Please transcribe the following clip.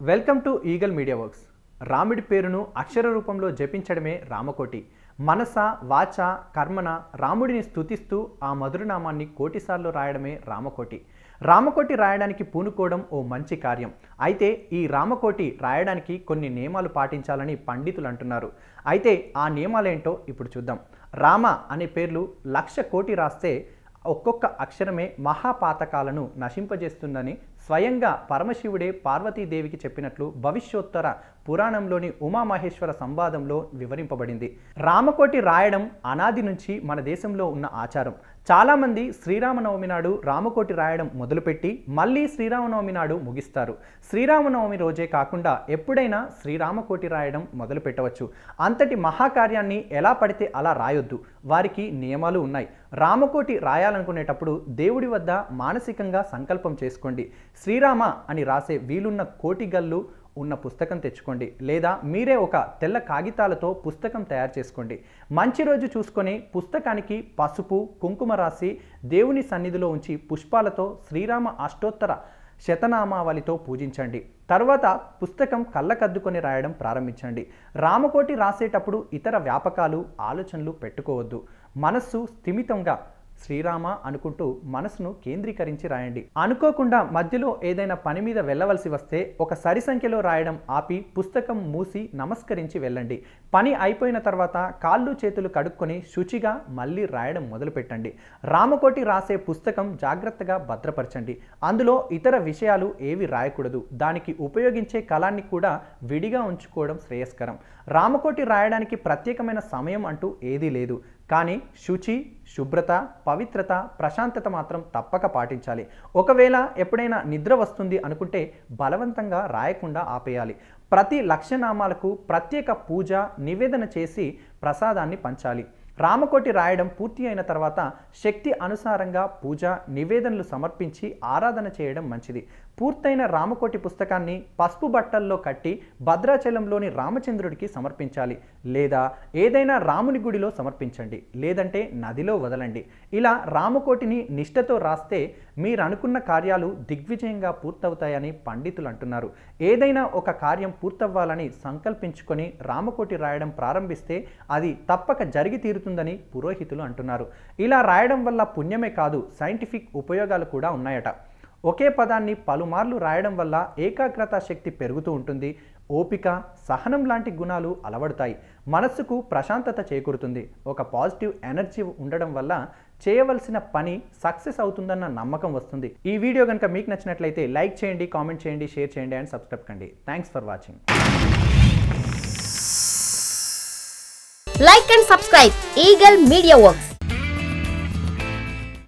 Welcome to Eagle media works. రాముడి పేరును అక్షర రూపంలో జపించడమే రామకోటి. మనస వాచ కర్మన రాముడిని స్తుతిస్తూ ఆ మధురనామాన్ని కోటిసార్లు రాయడమే రామకోటి. రామకోటి రాయడానికి పూనుకోవడం ఓ మంచి కార్యం. అయితే ఈ రామకోటి రాయడానికి కొన్ని నియమాలు పాటించాలని పండితులు అంటున్నారు. అయితే ఆ నియమాలేంటో ఇప్పుడు చూద్దాం. రామ అనే పేర్లు లక్ష కోటి రాస్తే ఒక్కొక్క అక్షరమే మహాపాతకాలను నశింపజేస్తుందని స్వయంగా పరమశివుడే పార్వతీదేవికి చెప్పినట్లు భవిష్యోత్తర పురాణంలోని ఉమామహేశ్వర సంవాదంలో వివరింపబడింది. రామకోటి రాయడం అనాది నుంచి మన దేశంలో ఉన్న ఆచారం. చాలామంది శ్రీరామనవమి నాడు రామకోటి రాయడం మొదలుపెట్టి మళ్ళీ శ్రీరామనవమి నాడు ముగిస్తారు. శ్రీరామనవమి రోజే కాకుండా ఎప్పుడైనా శ్రీరామకోటి రాయడం మొదలు పెట్టవచ్చు అంతటి మహాకార్యాన్ని ఎలా పడితే అలా రాయొద్దు. వారికి నియమాలు ఉన్నాయి. రామకోటి రాయాలనుకునేటప్పుడు దేవుడి వద్ద మానసికంగా సంకల్పం చేసుకోండి. శ్రీరామ అని రాసే వీలున్న కోటిగల్లు ఉన్న పుస్తకం తెచ్చుకోండి. లేదా మీరే ఒక తెల్ల కాగితాలతో పుస్తకం తయారు చేసుకోండి. మంచి రోజు చూసుకొని పుస్తకానికి పసుపు కుంకుమ రాసి దేవుని సన్నిధిలో ఉంచి పుష్పాలతో శ్రీరామ అష్టోత్తర శతనామావళితో పూజించండి. తర్వాత పుస్తకం కళ్ళకద్దుకొని రాయడం ప్రారంభించండి. రామకోటి రాసేటప్పుడు ఇతర వ్యాపకాలు ఆలోచనలు పెట్టుకోవద్దు. మనస్సు స్థిమితంగా శ్రీరామ అనుకుంటూ మనసును కేంద్రీకరించి రాయండి. అనుకోకుండా మధ్యలో ఏదైనా పని మీద వెళ్ళవలసి వస్తే ఒక సరి సంఖ్యలో రాయడం ఆపి పుస్తకం మూసి నమస్కరించి వెళ్ళండి. పని అయిపోయిన తర్వాత కాళ్ళు చేతులు కడుక్కొని శుచిగా మళ్ళీ రాయడం మొదలుపెట్టండి. రామకోటి రాసే పుస్తకం జాగ్రత్తగా భద్రపరచండి. అందులో ఇతర విషయాలు ఏవి రాయకూడదు. దానికి ఉపయోగించే కళాన్ని కూడా విడిగా ఉంచుకోవడం శ్రేయస్కరం. రామకోటి రాయడానికి ప్రత్యేకమైన సమయం అంటూ ఏదీ లేదు. కానీ శుచి శుభ్రత పవిత్రత ప్రశాంతత మాత్రం తప్పక పాటించాలి. ఒకవేళ ఎప్పుడైనా నిద్ర వస్తుంది అనుకుంటే బలవంతంగా రాయకుండా ఆపేయాలి. ప్రతి లక్ష్యనామాలకు ప్రత్యేక పూజ నివేదన చేసి ప్రసాదాన్ని పంచాలి. రామకోటి రాయడం పూర్తి అయిన తర్వాత శక్తి అనుసారంగా పూజ నివేదనలు సమర్పించి ఆరాధన చేయడం మంచిది. పూర్తయిన రామకోటి పుస్తకాన్ని పసుపు బట్టల్లో కట్టి భద్రాచలంలోని రామచంద్రుడికి సమర్పించాలి. లేదా ఏదైనా రాముని గుడిలో సమర్పించండి. లేదంటే నదిలో వదలండి. ఇలా రామకోటిని నిష్ఠతో రాస్తే మీరు అనుకున్న కార్యాలు దిగ్విజయంగా పూర్తవుతాయని పండితులు అంటున్నారు. ఏదైనా ఒక కార్యం పూర్తవ్వాలని సంకల్పించుకొని రామకోటి రాయడం ప్రారంభిస్తే అది తప్పక జరిగి పెరుగుతుందని పురోహితులు అంటున్నారు. ఇలా రాయడం వల్ల పుణ్యమే కాదు సైంటిఫిక్ ఉపయోగాలు కూడా ఉన్నాయట. ఒకే పదాన్ని పలుమార్లు రాయడం వల్ల ఏకాగ్రత శక్తి పెరుగుతూ ఉంటుంది. ఓపిక సహనం లాంటి గుణాలు అలవడతాయి. మనస్సుకు ప్రశాంతత చేకూరుతుంది. ఒక పాజిటివ్ ఎనర్జీ ఉండడం వల్ల చేయవలసిన పని సక్సెస్ అవుతుందన్న నమ్మకం వస్తుంది. ఈ వీడియో కనుక మీకు నచ్చినట్లయితే లైక్ చేయండి కామెంట్ చేయండి షేర్ చేయండి అండ్ సబ్స్క్రైబ్ కండి. Thanks for watching. Like and subscribe Eagle Media Works.